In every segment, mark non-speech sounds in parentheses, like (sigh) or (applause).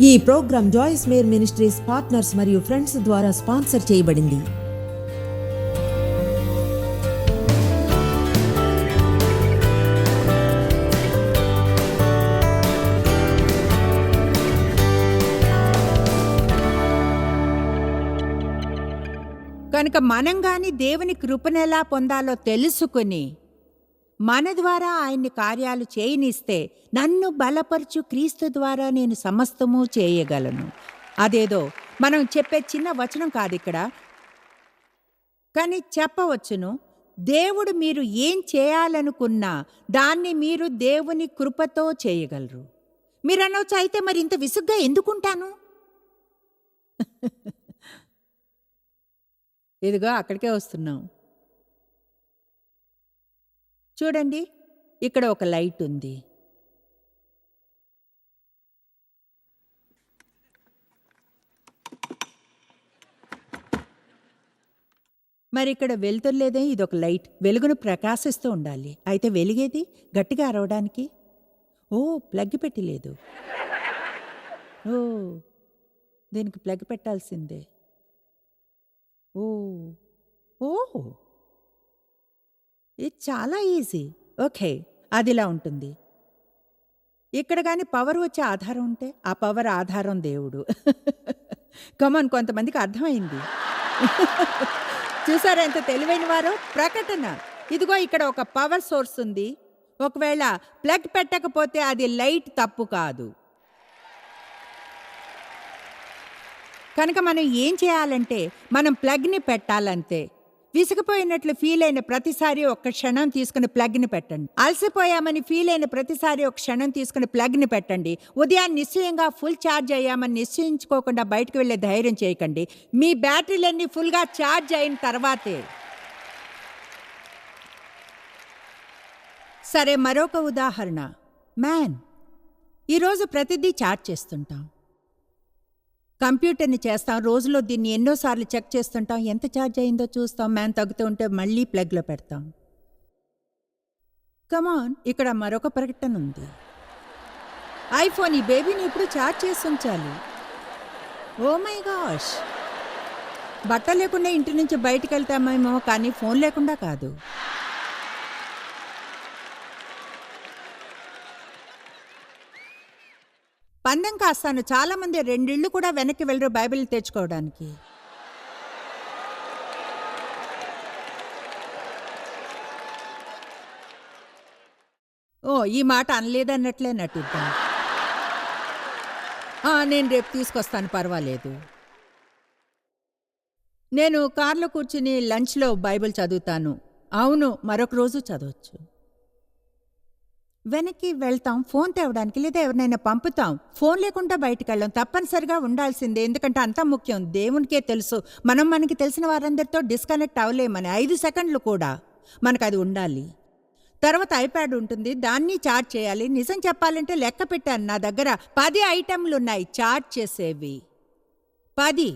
ఈ program Joyce Meyer ministries partners మరియు friends ద్వారా స్పాన్సర్ చేయబడింది. కనుక మనం గాని దేవుని కృపనెలా పొందాలో తెలుసుకుని మన ద్వారా ఆయన్ని కార్యాలు చేయనిస్తే నన్ను బలపరచు క్రీస్తు ద్వారా నేను సమస్తము చేయగలను. అదేదో మనం చెప్పే చిన్న వచనం కాదు ఇక్కడ. కానీ చెప్పవచ్చును దేవుడు మీరు ఏం చేయాలనుకున్నా దాన్ని మీరు దేవుని కృపతో చేయగలరు. మీరు అనొచ్చు అయితే మరి ఇంత విసుగ్గా ఎందుకుంటాను? (laughs) ఇదిగో అక్కడికే వస్తున్నాం. చూడండి ఇక్కడ ఒక లైట్ ఉంది. మరి ఇక్కడ వెళ్తుర్లేదే ఇది ఒక లైట్. వెలుగును ప్రకాశిస్తూ ఉండాలి. అయితే వెలిగేది గట్టిగా అరవడానికి? ఓ ప్లగ్ పెట్టలేదు. ఓ దీనికి ప్లగ్ పెట్టాల్సిందే. ఓ ఓ ఇది చాలా ఈజీ. ఓకే అదిలా ఉంటుంది. ఇక్కడ కానీ పవర్ వచ్చే ఆధారం ఉంటే ఆ పవర్ ఆధారం దేవుడు. కమన్ కొంతమందికి అర్థమైంది. చూసారా ఎంత తెలివైన వారు? ప్రకటన. ఇదిగో ఇక్కడ ఒక పవర్ సోర్స్ ఉంది. ఒకవేళ ప్లగ్ పెట్టకపోతే అది లైట్ తప్పు కాదు. కనుక మనం ఏం చేయాలంటే మనం ప్లగ్ని పెట్టాలంతే. విసిగిపోయినట్లు ఫీల్ అయిన ప్రతిసారి ఒక క్షణం తీసుకుని ప్లగ్ని పెట్టండి. అలసిపోయామని ఫీల్ అయిన ప్రతిసారి ఒక క్షణం తీసుకుని ప్లగ్ని పెట్టండి. ఉదయాన్ని నిశ్చయంగా ఫుల్ ఛార్జ్ అయ్యామని నిశ్చయించుకోకుండా బయటకు వెళ్ళే ధైర్యం చేయకండి. మీ బ్యాటరీలన్నీ ఫుల్గా ఛార్జ్ అయిన తర్వాతే. సరే మరొక ఉదాహరణ. మ్యాన్ ఈరోజు ప్రతిదీ ఛార్జ్ చేస్తుంటాం. కంప్యూటర్ని చేస్తాం. రోజులో దీన్ని ఎన్నోసార్లు చెక్ చేస్తుంటాం. ఎంత ఛార్జ్ అయిందో చూస్తాం. మ్యాన్ తగ్గుతూ ఉంటే మళ్ళీ ప్లగ్లో పెడతాం. కమాన్ ఇక్కడ మరొక ప్రకటన ఉంది. ఐఫోన్ ఈ బేబీని ఇప్పుడు ఛార్జ్ చేసి ఉంచాలి? Oh my gosh! బట్ట లేకుండా ఇంటి నుంచి బయటకు వెళ్తామేమో కానీ ఫోన్ లేకుండా కాదు. పందెం కాస్తాను. చాలా మంది రెండిళ్ళు కూడా వెనక్కి వెళ్ళరు బైబిల్ తెచ్చుకోవడానికి. ఓ ఈ మాట అనలేదన్నట్లే నటిద్దాం. నేను రేపు తీసుకొస్తాను పర్వాలేదు. నేను కార్లో కూర్చుని లంచ్లో బైబిల్ చదువుతాను. అవును మరొక రోజు చదవచ్చు. వెనక్కి వెళ్తాం ఫోన్ తేవడానికి లేదా ఎవరినైనా పంపుతాం. ఫోన్ లేకుండా బయటికి వెళ్ళాం తప్పనిసరిగా ఉండాల్సిందే. ఎందుకంటే అంత ముఖ్యం. దేవునికే తెలుసు. మనం మనకి తెలిసిన వారందరితో డిస్కనెక్ట్ అవ్వలేమని. ఐదు సెకండ్లు కూడా మనకు అది ఉండాలి. తర్వాత ఐప్యాడ్ ఉంటుంది. దాన్ని చార్జ్ చేయాలి. నిజం చెప్పాలంటే లెక్క పెట్టాను నా దగ్గర. పది ఐటెంలు ఉన్నాయి. చార్జ్ చేసేవి. పది.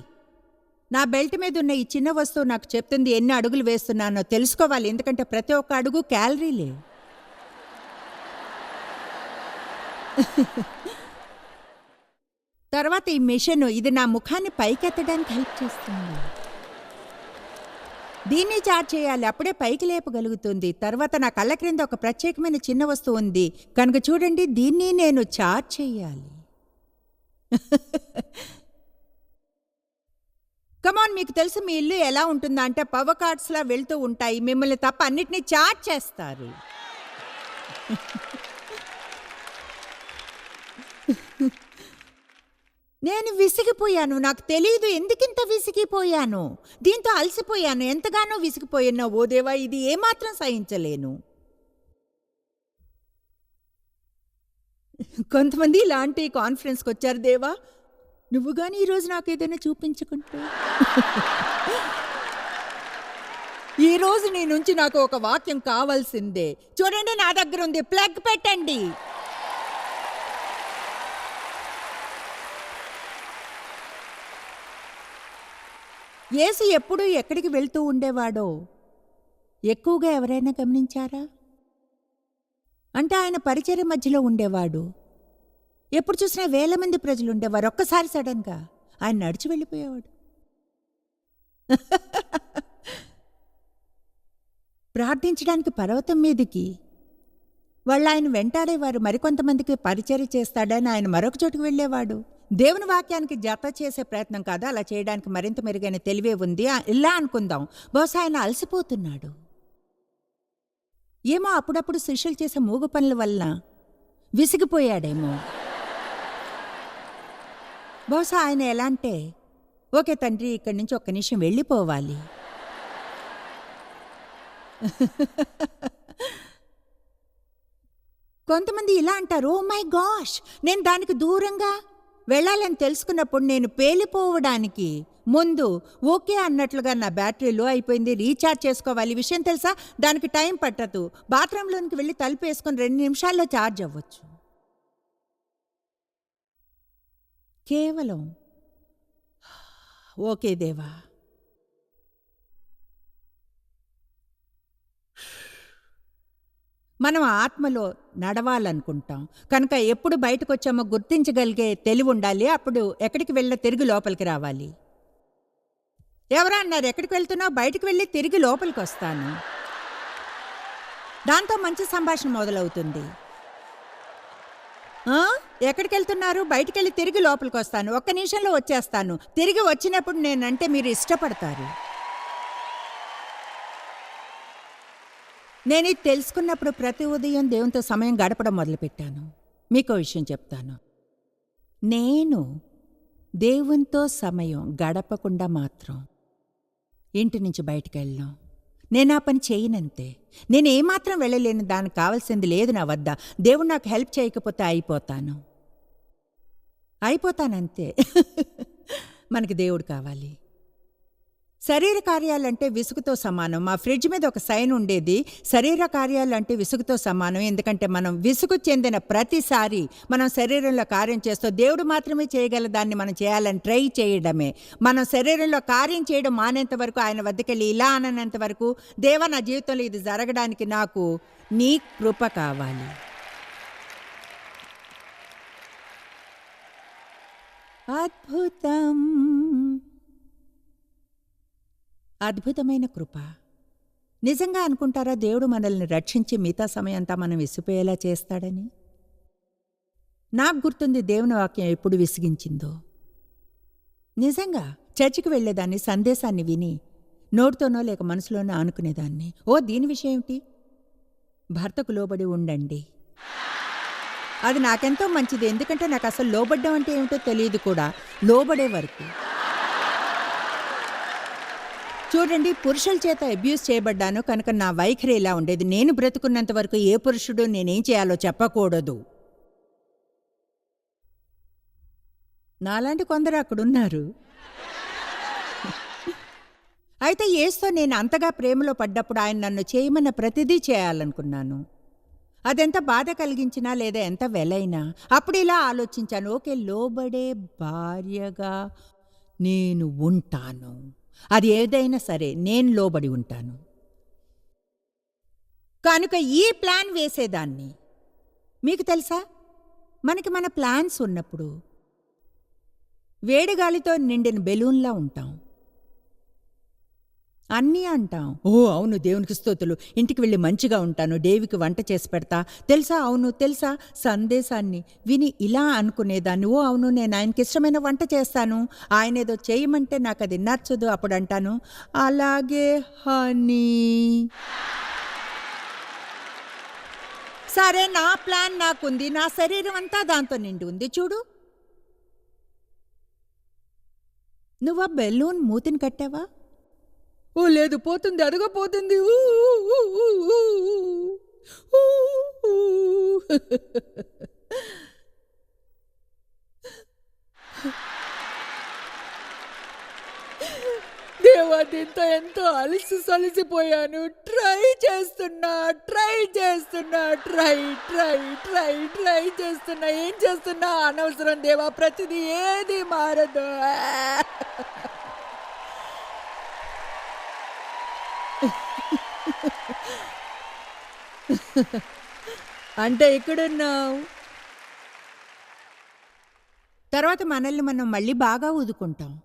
నా బెల్ట్ మీద ఉన్న ఈ చిన్న వస్తువు నాకు చెప్తుంది ఎన్ని అడుగులు వేస్తున్నానో తెలుసుకోవాలి. ఎందుకంటే ప్రతి ఒక్క అడుగు క్యాలరీలే. (laughs) తర్వాత ఈ మిషన్ ఇది నా ముఖాన్ని పైకెత్తడానికి హెల్ప్ చేస్తుంది. దీన్ని చార్జ్ చేయాలి. అప్పుడే పైకి లేపగలుగుతుంది. తర్వాత నా కళ్ళ క్రింద ఒక ప్రత్యేకమైన చిన్న వస్తువు ఉంది. కనుక చూడండి దీన్ని నేను చార్జ్ చేయాలి. (laughs) కమాన్ మీకు తెలుసు మీ ఇల్లు ఎలా ఉంటుందా అంటే పవర్ కార్డ్స్లా వెళ్తూ ఉంటాయి. మిమ్మల్ని తప్ప అన్నిటినీ చార్జ్ చేస్తారు. (laughs) నేను విసిగిపోయాను. నాకు తెలియదు ఎందుకింత విసిగిపోయాను? దీంతో అలసిపోయాను. ఎంతగానో విసిగిపోయినా ఓ దేవా ఇది ఏమాత్రం సహించలేను. కొంతమంది ఇలాంటి కాన్ఫరెన్స్కి వచ్చారు దేవా. నువ్వు కానీ ఈరోజు నాకు ఏదైనా చూపించుకుంటూ? ఈరోజు నీ నుంచి నాకు ఒక వాక్యం కావాల్సిందే. చూడండి నా దగ్గర ఉంది. ప్లగ్ పెట్టండి. యేసు ఎప్పుడూ ఎక్కడికి వెళ్తూ ఉండేవాడో? ఎక్కువగా ఎవరైనా గమనించారా? అంటే ఆయన పరిచర్య మధ్యలో ఉండేవాడు. ఎప్పుడు చూసినా వేల మంది ప్రజలు ఉండేవారు. ఒక్కసారి సడన్గా ఆయన నడిచి వెళ్ళిపోయేవాడు. (laughs) ప్రార్థించడానికి పర్వతం మీదికి వాళ్ళు ఆయన వెంటాడేవారు మరికొంతమందికి పరిచర్య చేస్తాడని ఆయన మరొక చోటుకు వెళ్ళేవాడు. దేవుని వాక్యానికి జత చేసే ప్రయత్నం కాదు అలా చేయడానికి మరింత మెరుగైన తెలివే ఉంది. ఇలా అనుకుందాం. బహుశా ఆయన అలసిపోతున్నాడు. ఏమో అప్పుడప్పుడు శిష్యులు చేసే మూగు పనుల వల్ల విసిగిపోయాడేమో. బహుశా ఆయన ఎలా అంటే ఓకే తండ్రి ఇక్కడి నుంచి ఒక్క నిమిషం వెళ్ళిపోవాలి. (laughs) కొంతమంది ఇలా అంటారు ఓ మై గాష్ నేను దానికి దూరంగా వెళ్ళాలని తెలుసుకున్నప్పుడు నేను పేలిపోవడానికి ముందు ఓకే అన్నట్లుగా నా బ్యాటరీ లో అయిపోయింది రీఛార్జ్ చేసుకోవాలి. విషయం తెలుసా? దానికి టైం పట్టదు. బాత్రూంలోనికి వెళ్ళి తలుపు వేసుకొని రెండు నిమిషాల్లో ఛార్జ్ అవ్వచ్చు. కేవలం ఓకే దేవా మనం ఆత్మలో నడవాలనుకుంటాం. కనుక ఎప్పుడు బయటకు వచ్చామో గుర్తించగలిగే తెలివి ఉండాలి. అప్పుడు ఎక్కడికి వెళ్ళినా తిరిగి లోపలికి రావాలి. ఎవరా అన్నారు? ఎక్కడికి వెళ్తున్నావు? బయటకు వెళ్ళి తిరిగి లోపలికి వస్తాను. దాంతో మంచి సంభాషణ మొదలవుతుంది. ఎక్కడికి వెళ్తున్నారు? బయటికి వెళ్ళి తిరిగి లోపలికి వస్తాను. ఒక్క నిమిషంలో వచ్చేస్తాను. తిరిగి వచ్చినప్పుడు నేనంటే మీరు ఇష్టపడతారు. నేను ఇది తెలుసుకున్నప్పుడు ప్రతి ఉదయం దేవునితో సమయం గడపడం మొదలుపెట్టాను. మీకు విషయం చెప్తాను. నేను దేవునితో సమయం గడపకుండా మాత్రం ఇంటి నుంచి బయటికి వెళ్ళాం నేను ఆ పని చేయనంతే. నేను ఏమాత్రం వెళ్ళలేను. దానికి కావాల్సింది లేదు నా వద్ద. దేవుడు నాకు హెల్ప్ చేయకపోతే అయిపోతాను. అయిపోతానంతే. (laughs) మనకి దేవుడు కావాలి. శరీర కార్యాలంటే విసుగుతో సమానం. మా ఫ్రిడ్జ్ మీద ఒక సైన్ ఉండేది శరీర కార్యాలంటే విసుగుతో సమానం. ఎందుకంటే మనం విసుగు చెందిన ప్రతిసారి మనం శరీరంలో కార్యం చేస్తూ దేవుడు మాత్రమే చేయగల దాన్ని మనం చేయాలని ట్రై చేయడమే. మనం శరీరంలో కార్యం చేయడం మానేంత వరకు ఆయన వద్దకెళ్ళి ఇలా అననంత వరకు దేవ నా జీవితంలో ఇది జరగడానికి నాకు నీ కృప కావాలి. అద్భుతం. అద్భుతమైన కృప. నిజంగా అనుకుంటారా దేవుడు మనల్ని రక్షించి మిగతా సమయంతా మనం విసిపోయేలా చేస్తాడని? నాకు గుర్తుంది దేవుని వాక్యం ఎప్పుడు విసిగించిందో. నిజంగా చర్చికి వెళ్ళేదాన్ని సందేశాన్ని విని నోటితోనో లేక మనసులోనో ఆనుకునేదాన్ని. ఓ దీని విషయం ఏమిటి? భర్తకు లోబడి ఉండండి. అది నాకెంతో మంచిది. ఎందుకంటే నాకు అసలు లోబడ్డం అంటే ఏమిటో తెలియదు కూడా. లోబడే వరకు. చూడండి పురుషుల చేత అబ్యూస్ చేయబడ్డాను. కనుక నా వైఖరి ఇలా ఉండేది. నేను బ్రతుకున్నంత వరకు ఏ పురుషుడు నేనేం చేయాలో చెప్పకూడదు. నాలాంటి కొందరు అక్కడున్నారు అయితే ఏస్తో నేను అంతగా ప్రేమలో పడ్డప్పుడు ఆయన నన్ను చేయమన్న ప్రతిదీ చేయాలనుకున్నాను. అదెంత బాధ కలిగించినా లేదా ఎంత వెలైనా అప్పుడు ఇలా ఆలోచించాను. ఓకే లోబడే భార్యగా నేను ఉంటాను. అది ఏదైనా సరే నేను లోబడి ఉంటాను. కనుక ఈ ప్లాన్ వేసేదాన్ని. మీకు తెలుసా? మనకి మన ప్లాన్స్ ఉన్నప్పుడు వేడిగాలితో నిండిన బెలూన్లా ఉంటాం. అన్నీ అంటాం. ఓ అవును దేవునికి స్తోతులు. ఇంటికి వెళ్ళి మంచిగా ఉంటాను దేవికి వంట చేసి పెడతా. తెలుసా? అవును తెలుసా? సందేశాన్ని విని ఇలా అనుకునేదాన్ని. ఓ అవును నేను ఆయనకి ఇష్టమైన వంట చేస్తాను. ఆయన ఏదో చేయమంటే నాకు అది నచ్చదు అప్పుడు అంటాను అలాగే హనీ. సరే నా ప్లాన్ నాకుంది. నా శరీరం అంతా దాంతో నిండి ఉంది. చూడు. నువ్వు ఆ బెలూన్ మూతిని కట్టావా? ఓ లేదు పోతుంది అడుగ పోతుంది. ఊ, ఊ, దేవా దీంతో ఎంతో అలసి సలిసిపోయాను. ట్రై చేస్తున్నా ట్రై చేస్తున్నా ట్రై ట్రై ట్రై ట్రై చేస్తున్నా. ఏం చేస్తున్నా అనవసరం దేవా ప్రతిదీ ఏది మారదు. అంటే ఇక్కడున్నావు తర్వాత మనల్ని మనం మళ్ళీ బాగా ఊదుకుంటాం.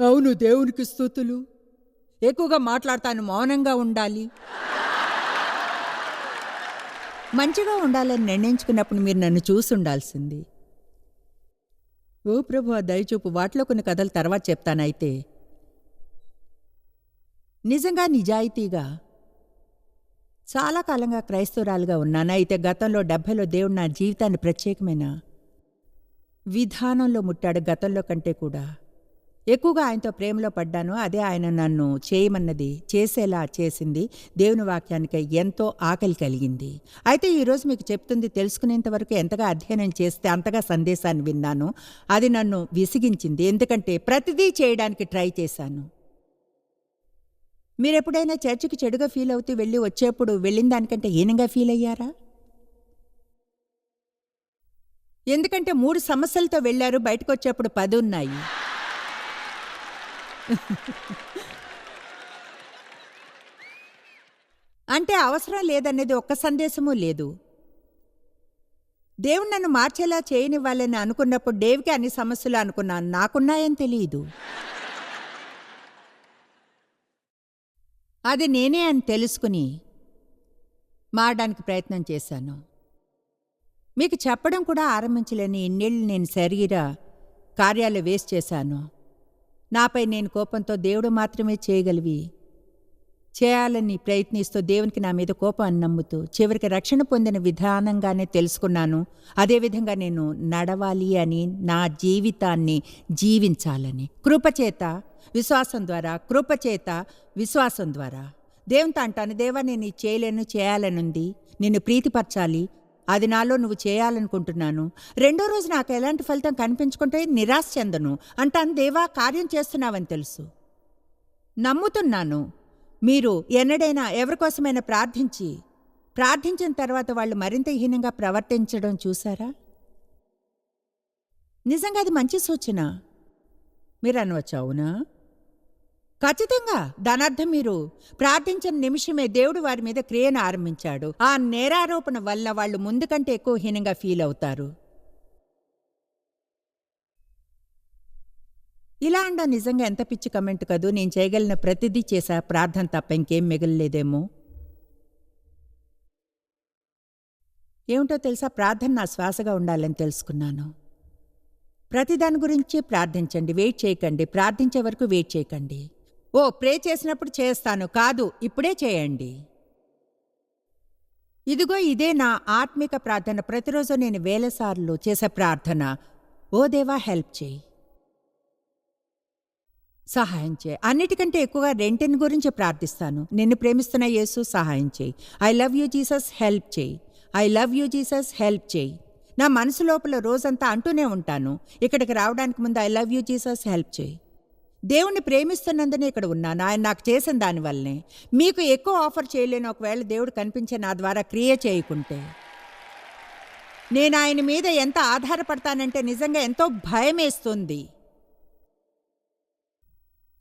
అవును దేవునికి స్థుతులు. ఎక్కువగా మాట్లాడతాను మౌనంగా ఉండాలి. మంచిగా ఉండాలని నిర్ణయించుకున్నప్పుడు మీరు నన్ను చూసి ఉండాల్సింది. ఓ ప్రభు ఆ దయచూపు. వాటిలో కొన్ని కథలు తర్వాత చెప్తానైతే నిజంగా నిజాయితీగా చాలా కాలంగా క్రైస్తవురాలుగా ఉన్నాను? అయితే గతంలో డెబ్భైలో దేవుడు నా జీవితాన్ని ప్రత్యేకమైన? విధానంలో ముట్టాడు గతంలో కంటే కూడా. ఎక్కువగా ఆయనతో ప్రేమలో పడ్డాను. అదే ఆయన నన్ను చేయమన్నది చేసేలా చేసింది. దేవుని వాక్యానికి ఎంతో ఆకలి కలిగింది. అయితే ఈరోజు మీకు చెప్తుంది తెలుసుకునేంతవరకు ఎంతగా అధ్యయనం చేస్తే అంతగా సందేశాన్ని విన్నాను. అది నన్ను విసిగించింది. ఎందుకంటే ప్రతిదీ చేయడానికి ట్రై చేశాను. మీరెప్పుడైనా చర్చికి చెడుగా ఫీల్ అవుతూ వెళ్ళి వచ్చేప్పుడు వెళ్ళిన దానికంటే హీనంగా ఫీల్ అయ్యారా? ఎందుకంటే మూడు సమస్యలతో వెళ్ళారు బయటకు వచ్చేప్పుడు పది ఉన్నాయి అంటే అవసరం లేదనేది ఒక్క సందేశమూ లేదు. దేవుడు నన్ను మార్చేలా చేయనివ్వాలని అనుకున్నప్పుడు డేవ్కి అన్ని సమస్యలు అనుకున్నాను. నాకున్నాయని తెలియదు. అది నేనే అని తెలుసుకుని మారడానికి ప్రయత్నం చేశాను. మీకు చెప్పడం కూడా ఆరంభించలేని ఇన్నేళ్ళు నేను శరీర కార్యాలు వేస్ట్ చేశాను. నాపై నేను కోపంతో దేవుడు మాత్రమే చేయగలివి. చేయాలని ప్రయత్నిస్తూ దేవునికి నా మీద కోపాన్ని నమ్ముతూ చివరికి రక్షణ పొందిన విధానంగానే తెలుసుకున్నాను. అదేవిధంగా నేను నడవాలి అని నా జీవితాన్ని జీవించాలని. కృపచేత విశ్వాసం ద్వారా కృపచేత విశ్వాసం ద్వారా. దేవునితో అంటాను దేవా నేను చేయలేను చేయాలనుంది. నిన్ను ప్రీతిపరచాలి. అది నాలో నువ్వు చేయాలనుకుంటున్నాను. రెండో రోజు నాకు ఎలాంటి ఫలితం కనిపించుకుంటే నిరాశ చెందను. అంటాను దేవా కార్యం చేస్తున్నావని తెలుసు. నమ్ముతున్నాను. మీరు ఎన్నడైనా ఎవరికోసమైనా ప్రార్థించి ప్రార్థించిన తర్వాత వాళ్ళు మరింత హీనంగా ప్రవర్తించడం చూసారా? నిజంగా అది మంచి సూచన. మీరు అనవచ్చు అవునా? ఖచ్చితంగా. దానర్థం మీరు ప్రార్థించిన నిమిషమే దేవుడు వారి మీద క్రియను ఆరంభించాడు. ఆ నేరారోపణ వల్ల వాళ్ళు ముందుకంటే ఎక్కువ హీనంగా ఫీల్ అవుతారు. ఇలా అండా నిజంగా ఎంత పిచ్చి కమెంట్ కదూ? నేను చేయగలిగిన ప్రతిదీ చేశా ప్రార్థన తప్ప ఇంకేం మిగలలేదేమో. ఏమిటో తెలుసా? ప్రార్థన నా శ్వాసగా ఉండాలని తెలుసుకున్నాను. ప్రతిదాని గురించి ప్రార్థించండి. వెయిట్ చేయకండి. ప్రార్థించే వరకు వెయిట్ చేయకండి. ఓ ప్రే చేసినప్పుడు చేస్తాను. కాదు ఇప్పుడే చేయండి. ఇదిగో ఇదే నా ఆత్మిక ప్రార్థన. ప్రతిరోజు నేను వేలసార్లు చేసే ప్రార్థన. ఓ దేవా హెల్ప్ చేయి. సహాయం చేయి. అన్నిటికంటే ఎక్కువగా రెంటిని గురించి ప్రార్థిస్తాను. నిన్ను ప్రేమిస్తున్న యేసు సహాయం చేయి. I love you Jesus help చేయి. I love you Jesus help చేయి. నా మనసు లోపల రోజంతా అంటూనే ఉంటాను. ఇక్కడికి రావడానికి ముందు I love you Jesus help చేయి. దేవుణ్ణి ప్రేమిస్తున్నందునే ఇక్కడ ఉన్నాను. ఆయన నాకు చేసిన దానివల్లనే మీకు ఎక్కువ ఆఫర్ చేయలేను ఒకవేళ దేవుడు కనిపించే నా ద్వారా క్రియ చేయకుంటే. నేను ఆయన మీద ఎంత ఆధారపడతానంటే నిజంగా ఎంతో భయమేస్తుంది.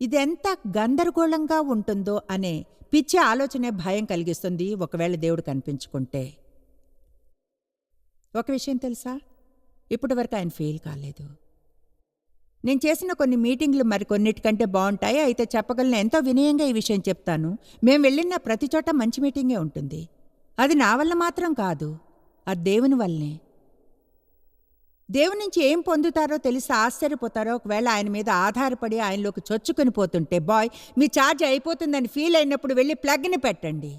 ఇదెంత గందరగోళంగా ఉంటుందో అనే పిచ్చి ఆలోచనే భయం కలిగిస్తుంది ఒకవేళ దేవుడు కనిపించుకుంటే. ఒక విషయం తెలుసా? ఇప్పటి వరకు ఆయన ఫెయిల్ కాలేదు. నేను చేసిన కొన్ని మీటింగ్లు మరికొన్నిటికంటే బాగుంటాయి అయితే చెప్పగలను ఎంతో వినయంగా ఈ విషయం చెప్తాను. మేము వెళ్ళిన ప్రతి చోట మంచి మీటింగే ఉంటుంది. అది నా వల్ల మాత్రం కాదు అది దేవుని వల్లనే. దేవుని నుంచి ఏం పొందుతారో తెలిసి ఆశ్చర్యపోతారో ఒకవేళ ఆయన మీద ఆధారపడి ఆయనలోకి చొచ్చుకొని పోతుంటే బాయ్ మీ ఛార్జ్ అయిపోతుందని ఫీల్ అయినప్పుడు వెళ్ళి ప్లగ్ని పెట్టండి.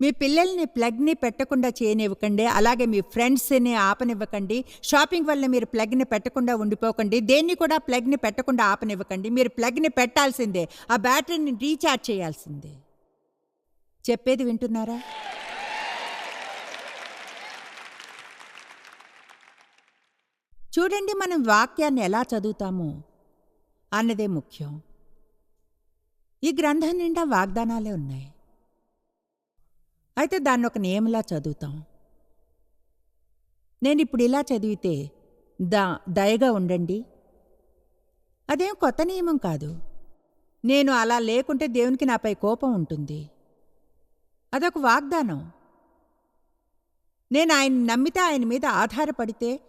మీ పిల్లల్ని ప్లగ్ని పెట్టకుండా చేయనివ్వకండి. అలాగే మీ ఫ్రెండ్స్ని ఆపనివ్వకండి. షాపింగ్ వల్ల మీరు ప్లగ్ని పెట్టకుండా ఉండిపోకండి. దేన్ని కూడా ప్లగ్ని పెట్టకుండా ఆపనివ్వకండి. మీరు ప్లగ్ని పెట్టాల్సిందే. ఆ బ్యాటరీని రీఛార్జ్ చేయాల్సిందే. చెప్పేది వింటున్నారా? చూడండి మనం వాక్యాన్ని ఎలా చదువుతామో అన్నదే ముఖ్యం. ఈ గ్రంథం నిండా వాగ్దానాలే ఉన్నాయి. అయితే దాన్ని ఒక నియమలా చదువుతాం. నేను ఇప్పుడు ఇలా చదివితే దా దయగా ఉండండి. అదేం కొత్త నియమం కాదు. నేను అలా లేకుంటే దేవునికి నాపై కోపం ఉంటుంది. అదొక వాగ్దానం. నేను ఆయన నమ్మితే ఆయన మీద ఆధారపడితే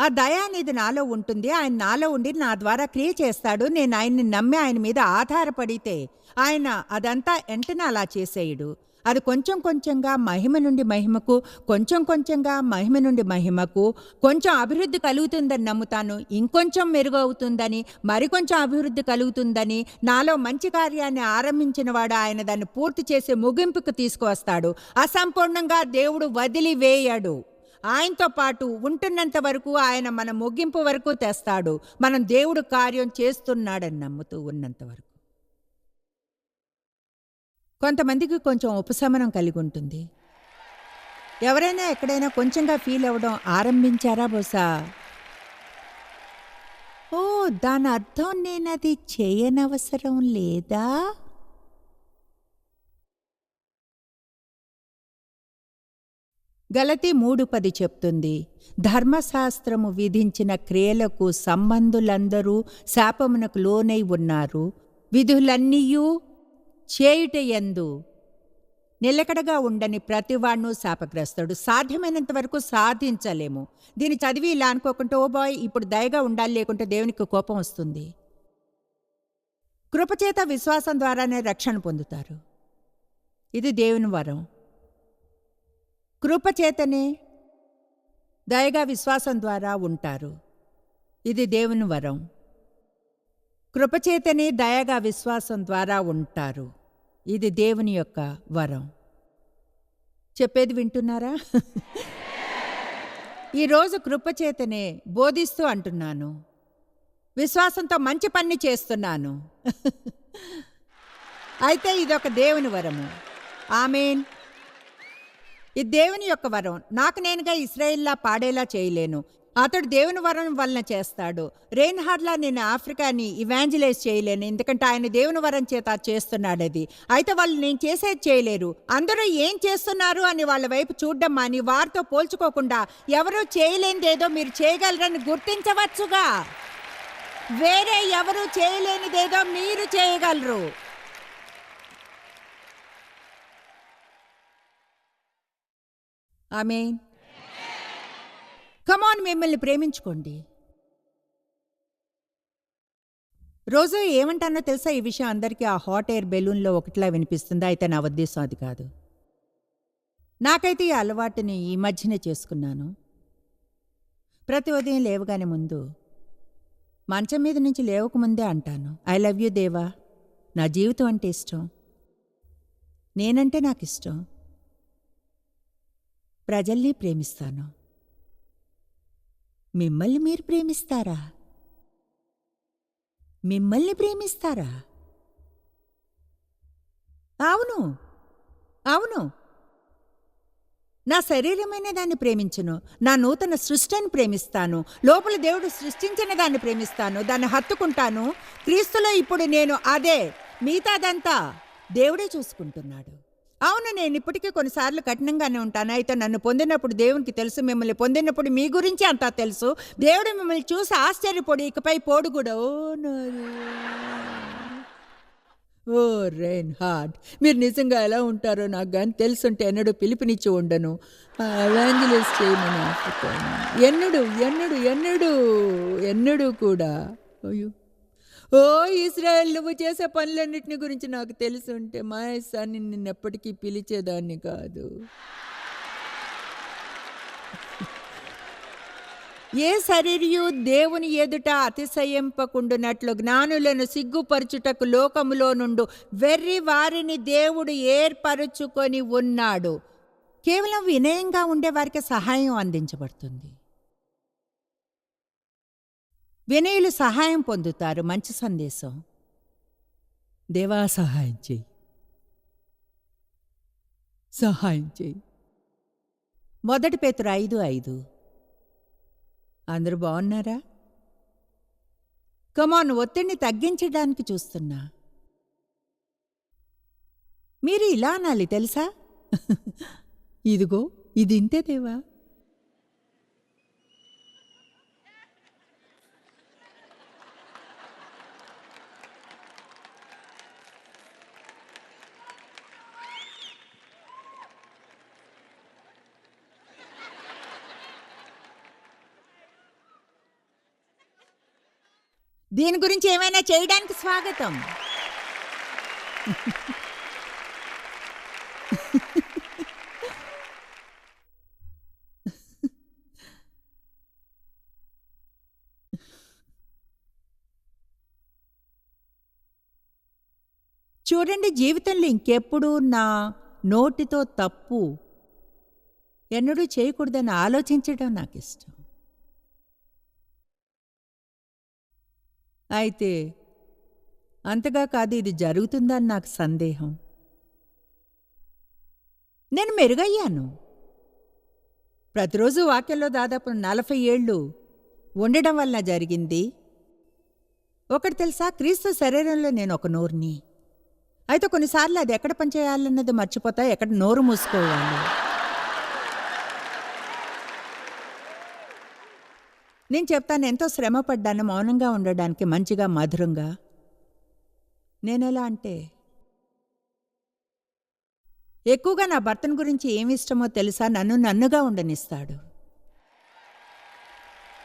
ఆ దయ అనేది నాలో ఉంటుంది. ఆయన నాలో ఉండి నా ద్వారా క్రియ చేస్తాడు. నేను ఆయన్ని నమ్మి ఆయన మీద ఆధారపడితే ఆయన అదంతా వెంటనే అలా చేసేయుడు. అది కొంచెం కొంచెంగా మహిమ నుండి మహిమకు కొంచెం కొంచెంగా మహిమ నుండి మహిమకు కొంచెం అభివృద్ధి కలుగుతుందని నమ్ముతాను. ఇంకొంచెం మెరుగవుతుందని మరికొంచెం అభివృద్ధి కలుగుతుందని నాలో మంచి కార్యాన్ని ఆరంభించిన వాడు ఆయన దాన్ని పూర్తి చేసే ముగింపుకు తీసుకువస్తాడు. అసంపూర్ణంగా దేవుడు వదిలివేయడు. ఆయనతో పాటు ఉంటున్నంత వరకు ఆయన మన ముగింపు వరకు తెస్తాడు. మనం దేవుడు కార్యం చేస్తున్నాడని నమ్ముతూ ఉన్నంత వరకు. కొంతమందికి కొంచెం ఉపశమనం కలిగి ఉంటుంది. ఎవరైనా ఎక్కడైనా కొంచెంగా ఫీల్ అవ్వడం ఆరంభించారా బహుశా? ఓ దాని అర్థం నేను అది చేయనవసరం లేదా? గలతి మూడు పది చెప్తుంది. ధర్మశాస్త్రము విధించిన క్రియలకు సంబంధులందరూ శాపమునకు లోనై ఉన్నారు. విధులన్నీయూ చేయుటయందు నిలకడగా ఉండని ప్రతివాణ్ణు శాపగ్రస్తుడు సాధ్యమైనంత వరకు సాధించలేము. దీన్ని చదివి ఇలా అనుకోకుంటే ఓ బాయ్ ఇప్పుడు దయగా ఉండాలి లేకుంటే దేవునికి కోపం వస్తుంది. కృపచేత విశ్వాసం ద్వారానే రక్షణ పొందుతారు. ఇది దేవుని వరం. కృపచేతనే దయగా విశ్వాసం ద్వారా ఉంటారు. ఇది దేవుని వరం. కృపచేతనే దయగా విశ్వాసం ద్వారా ఉంటారు. ఇది దేవుని యొక్క వరం. చెప్పేది వింటున్నారా? ఈరోజు కృపచేతనే బోధిస్తూ అంటున్నాను. విశ్వాసంతో మంచి పని చేస్తున్నాను. అయితే ఇదొక దేవుని వరము. ఆమెన్. ఇది దేవుని యొక్క వరం. నాకు నేనుగా ఇస్రాయిల్లా పాడేలా చేయలేను. అతడు దేవుని వరం వలన చేస్తాడు. రెయిన్హార్డ్లా నేను ఆఫ్రికాని ఇవాంజలైజ్ చేయలేను. ఎందుకంటే ఆయన దేవుని వరం చేత చేస్తున్నాడు అది. అయితే వాళ్ళు నేను చేసేది చేయలేరు. అందరూ ఏం చేస్తున్నారు అని వాళ్ళ వైపు చూడడం మాని వారితో పోల్చుకోకుండా ఎవరూ చేయలేనిదేదో మీరు చేయగలరని గుర్తించవచ్చుగా. వేరే ఎవరు చేయలేనిదేదో మీరు చేయగలరు. ఆమెన్. కమాన్ మిమ్మల్ని ప్రేమించుకోండి. రోజు ఏమంటానో తెలుసా? ఈ విషయం అందరికీ ఆ హాట్ ఎయిర్ బెలూన్లో ఒకటిలా వినిపిస్తుందా? అయితే నా ఉద్దేశం అది కాదు. నాకైతే ఈ అలవాటుని ఈ మధ్యనే చేసుకున్నాను. ప్రతి ఉదయం లేవగానే ముందు మంచం మీద నుంచి లేవకముందే అంటాను ఐ లవ్ యూ దేవా నా జీవితం అంటే ఇష్టం. నేనంటే నాకు ఇష్టం. ప్రజల్ని ప్రేమిస్తాను. మిమ్మల్ని మీరు ప్రేమిస్తారా? మిమ్మల్ని ప్రేమిస్తారా? అవును అవును. నా శరీరమైన దాన్ని ప్రేమించను నా నూతన సృష్టిని ప్రేమిస్తాను లోపల దేవుడు సృష్టించిన దాన్ని ప్రేమిస్తాను దాన్ని హత్తుకుంటాను క్రీస్తులో ఇప్పుడు నేను అదే మిగతాదంతా దేవుడే చూసుకుంటున్నాడు. అవును నేను ఇప్పటికే కొన్నిసార్లు కఠినంగానే ఉంటాను. అయితే నన్ను పొందినప్పుడు దేవునికి తెలుసు మిమ్మల్ని పొందినప్పుడు మీ గురించి అంతా తెలుసు. దేవుడు మిమ్మల్ని చూసి ఆశ్చర్యపడి ఇకపై పోడు కూడా. ఓ ఓ రెయిన్ హార్ట్ మీరు నిజంగా ఎలా ఉంటారో నాకు కానీ తెలుసుంటే ఎన్నడూ పిలుపునిచ్చి ఉండను. ఎవాంజలైజ్ చేయమని ఎన్నడూ ఎన్నడు ఎన్నడు ఎన్నడు ఎన్నడూ కూడా. అయ్యో. ఓ ఇస్రాయల్ నువ్వు చేసే పనులన్నింటిని గురించి నాకు తెలిసి ఉంటే మా నిన్న ఎప్పటికీ పిలిచేదాన్ని కాదు. ఏ శరీరయు దేవుని ఎదుట అతిశయింపకుండునట్లు జ్ఞానులను సిగ్గుపరచుటకు లోకములో నుండు వెర్రి వారిని దేవుడు ఏర్పరుచుకొని ఉన్నాడు. కేవలం వినయంగా ఉండే వారికి సహాయం అందించబడుతుంది. వినయులు సహాయం పొందుతారు. మంచి సందేశం. దేవా సహాయం చెయ్యి సహాయం చెయ్యి మొదటి పేతురు ఐదు ఐదు. అందరూ బాగున్నారా? కమాన్ ఒత్తిడిని తగ్గించడానికి చూస్తున్నా. మీరు ఇలా అనాలి తెలుసా? (laughs) ఇదిగో ఇది ఇంతే దేవా. దీని గురించి ఏమైనా చేయడానికి స్వాగతం? చూడండి జీవితంలో ఇంకెప్పుడు నా నోటితో తప్పు ఎన్నడూ చేయకూడదని ఆలోచించడం నాకు ఇష్టం అయితే అంతగా కాదు ఇది జరుగుతుందని నాకు సందేహం. నేను మెరుగయ్యాను. ప్రతిరోజు వాక్యంలో దాదాపు నలభై ఏళ్ళు ఉండడం వల్ల జరిగింది. ఒకటి తెలుసా క్రీస్తు శరీరంలో నేను ఒక నోరుని. అయితే కొన్నిసార్లు అది ఎక్కడ పనిచేయాలన్నది మర్చిపోతా ఎక్కడ నోరు మూసుకోవాలి. నేను చెప్తాను ఎంతో శ్రమ పడ్డాను మౌనంగా ఉండడానికి మంచిగా మధురంగా. నేనెలా అంటే ఎక్కువగా నా భర్తను గురించి ఏమి ఇష్టమో తెలుసా? నన్ను నన్నుగా ఉండనిస్తాడు.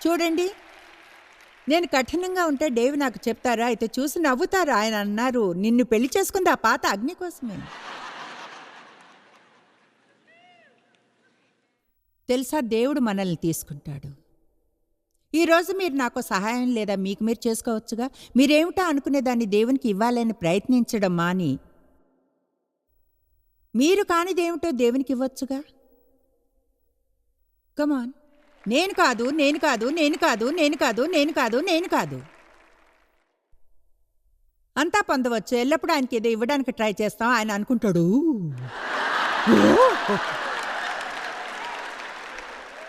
చూడండి నేను కఠినంగా ఉంటే డేవి నాకు చెప్తారా? అయితే చూసి నవ్వుతారా? ఆయన అన్నారు నిన్ను పెళ్ళి చేసుకుంది ఆ పాత అగ్ని కోసమే. తెలుసా? దేవుడు మనల్ని తీసుకుంటాడు. ఈరోజు మీరు నాకు సహాయం లేదా మీకు మీరు చేసుకోవచ్చుగా? మీరేమిటో అనుకునే దాన్ని దేవునికి ఇవ్వాలని ప్రయత్నించడం మాని? మీరు కానిదేమిటో దేవునికి ఇవ్వచ్చుగా? కమాన్ నేను కాదు నేను కాదు నేను కాదు నేను కాదు నేను కాదు నేను కాదు. అంతా పొందవచ్చు. ఎల్లప్పుడూ ఆయనకి ఏదో ఇవ్వడానికి ట్రై చేస్తాం. ఆయన అనుకుంటాడు.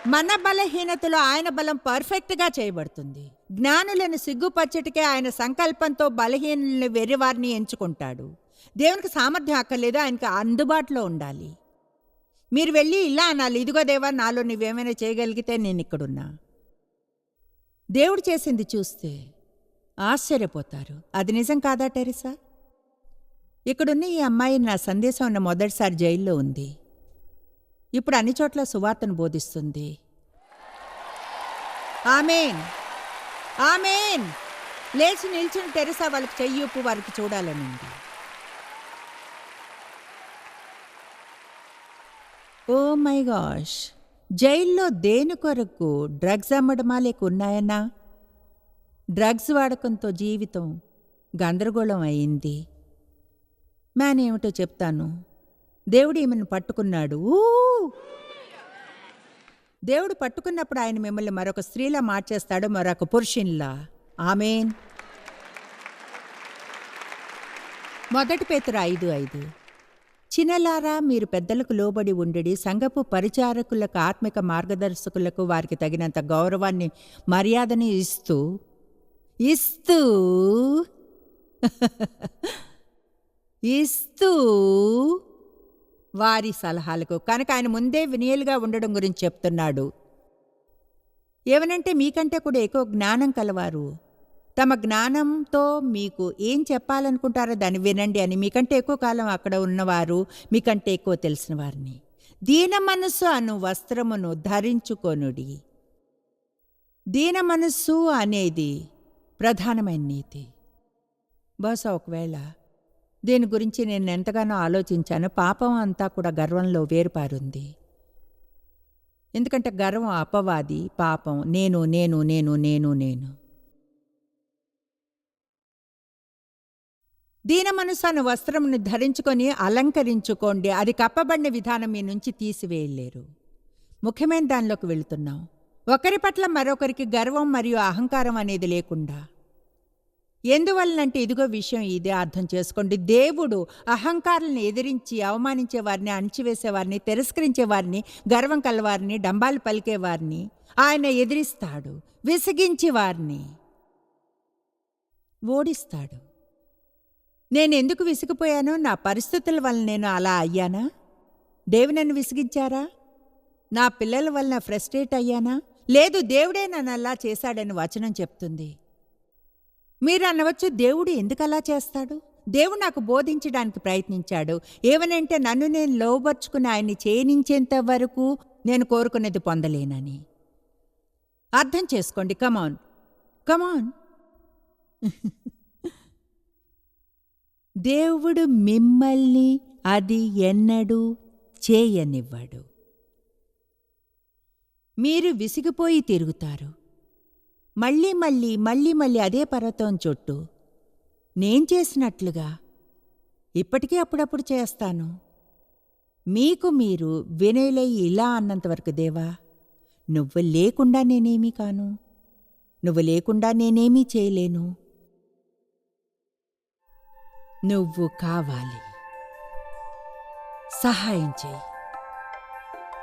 మన బలహీనతలో ఆయన బలం పర్ఫెక్ట్గా చేయబడుతుంది. జ్ఞానులను సిగ్గుపరచటికే ఆయన సంకల్పంతో బలహీనుల్ని వెర్రివారిని ఎంచుకుంటాడు. దేవునికి సామర్థ్యం అక్కర్లేదు ఆయనకి అందుబాటులో ఉండాలి. మీరు వెళ్ళి ఇలా అనాలి ఇదిగో దేవా నాలో నువ్వేమైనా చేయగలిగితే నేను ఇక్కడున్నా. దేవుడు చేసింది చూస్తే ఆశ్చర్యపోతారు. అది నిజం కాదా టెరిసా? ఇక్కడున్న ఈ అమ్మాయి నా సందేశం ఉన్న మొదటిసారి జైల్లో ఉంది. ఇప్పుడు అన్ని చోట్ల సువార్తను బోధిస్తుంది. ఆమెన్. ఆమెన్. లేచి నిల్చుని తెరసా వాళ్ళకి చెయ్యొప్పు వారికి చూడాలని ఉంది ఓ మై గాష్. జైల్లో దేని కొరకు డ్రగ్స్ అమ్మడమా లేకున్నాయన్నా డ్రగ్స్ వాడకంతో జీవితం గందరగోళం అయింది. మ్యాన్ ఏమిటో చెప్తాను. దేవుడు ఈమెను పట్టుకున్నాడు? ఊ! దేవుడు పట్టుకున్నప్పుడు ఆయన మిమ్మల్ని మరొక స్త్రీలా మార్చేస్తాడు మరొక పురుషునిలా. ఆమెన్. మొదటి పేతురు ఐదు ఐదు. చిన్నలారా మీరు పెద్దలకు లోబడి ఉండడి సంఘపు పరిచారకులకు ఆత్మిక మార్గదర్శకులకు వారికి తగినంత గౌరవాన్ని మర్యాదని ఇస్తూ ఇస్తూ (laughs) ఇస్తూ వారి సలహాలకు. కనుక ఆయన ముందే వినియలుగా ఉండడం గురించి చెప్తున్నాడు. ఏమనంటే మీకంటే కూడా ఎక్కువ జ్ఞానం కలవారు. తమ జ్ఞానంతో మీకు ఏం చెప్పాలనుకుంటారో దాన్ని వినండి అని మీకంటే ఎక్కువ కాలం అక్కడ ఉన్నవారు మీకంటే ఎక్కువ తెలిసిన వారిని. దీన మనస్సు అను వస్త్రమును ధరించుకొనుడి. దీన మనస్సు అనేది ప్రధానమైన నీతి. బహుశా ఒకవేళ దీని గురించి నేను ఎంతగానో ఆలోచించాను పాపం అంతా కూడా గర్వంలో వేరుపారుంది. ఎందుకంటే గర్వం అపవాది పాపం నేను నేను నేను నేను నేను. దీన మనసాన వస్త్రమును ధరించుకొని అలంకరించుకోండి. అది కప్పబడిన విధానం మీ నుంచి తీసివేయలేరు. ముఖ్యమైన దానిలోకి వెళుతున్నాం. ఒకరి పట్ల మరొకరికి గర్వం మరియు అహంకారం అనేది లేకుండా ఎందువల్లనంటే ఇదిగో విషయం ఇదే అర్థం చేసుకోండి. దేవుడు అహంకారాలను ఎదిరించి అవమానించే వారిని అణిచివేసే వారిని తిరస్కరించే వారిని గర్వం కలవారిని డంబాలు పలికే వారిని ఆయన ఎదిరిస్తాడు విసిగించి వారిని ఓడిస్తాడు. నేను ఎందుకు విసిగిపోయానో నా పరిస్థితుల వల్ల నేను అలా అయ్యానా? దేవు నన్ను విసిగించారా? నా పిల్లల వలన ఫ్రస్ట్రేట్ అయ్యానా? లేదు దేవుడే నన్ను అలా చేశాడని వచనం చెప్తుంది. మీరు అనవచ్చు దేవుడు ఎందుకు అలా చేస్తాడు? దేవుడు నాకు బోధించడానికి ప్రయత్నించాడు. ఏమనంటే నన్ను నేను లోబర్చుకుని ఆయన్ని చేయనించేంత వరకు నేను కోరుకునేది పొందలేనని. అర్థం చేసుకోండి. కమాన్ కమాన్ దేవుడు మిమ్మల్ని అది ఎన్నడూ చేయనివ్వడు. మీరు విసిగిపోయి తిరుగుతారు. మళ్ళీ మళ్ళీ మళ్ళీ మళ్ళీ అదే పర్వతం చుట్టూ నేను చేసినట్లుగా ఇప్పటికీ అప్పుడప్పుడు చేస్తాను. మీకు మీరు వినయలై ఇలా అన్నంతవరకు దేవా నువ్వు లేకుండా నేనేమీ కాను నువ్వు లేకుండా నేనేమీ చేయలేను. నువ్వు కావాలి. సహాయం చేయి.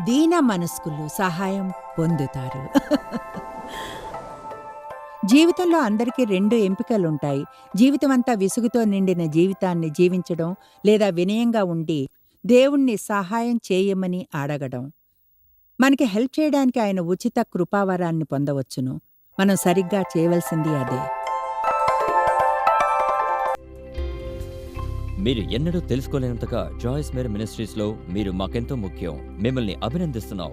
దీన మనస్కులు సహాయం పొందుతారు. (laughs) జీవితంలో అందరికీ రెండు ఎంపికలుంటాయి. జీవితమంతా విసుగుతో నిండిన జీవితాన్ని జీవించడం లేదా వినయంగా ఉండి దేవుణ్ణి సహాయం చేయమని అడగడం. మనకి హెల్ప్ చేయడానికి ఆయన ఉచిత కృపావరాన్ని పొందవచ్చును. మనం సరిగ్గా చేయవలసింది అదే. మీరు ఎన్నడూ తెలుసుకోలేనంతగా జాయిస్ మేర్ మినిస్ట్రీస్లో మీరు మాకెంతో ముఖ్యం. మిమ్మల్ని అభినందిస్తున్నాం.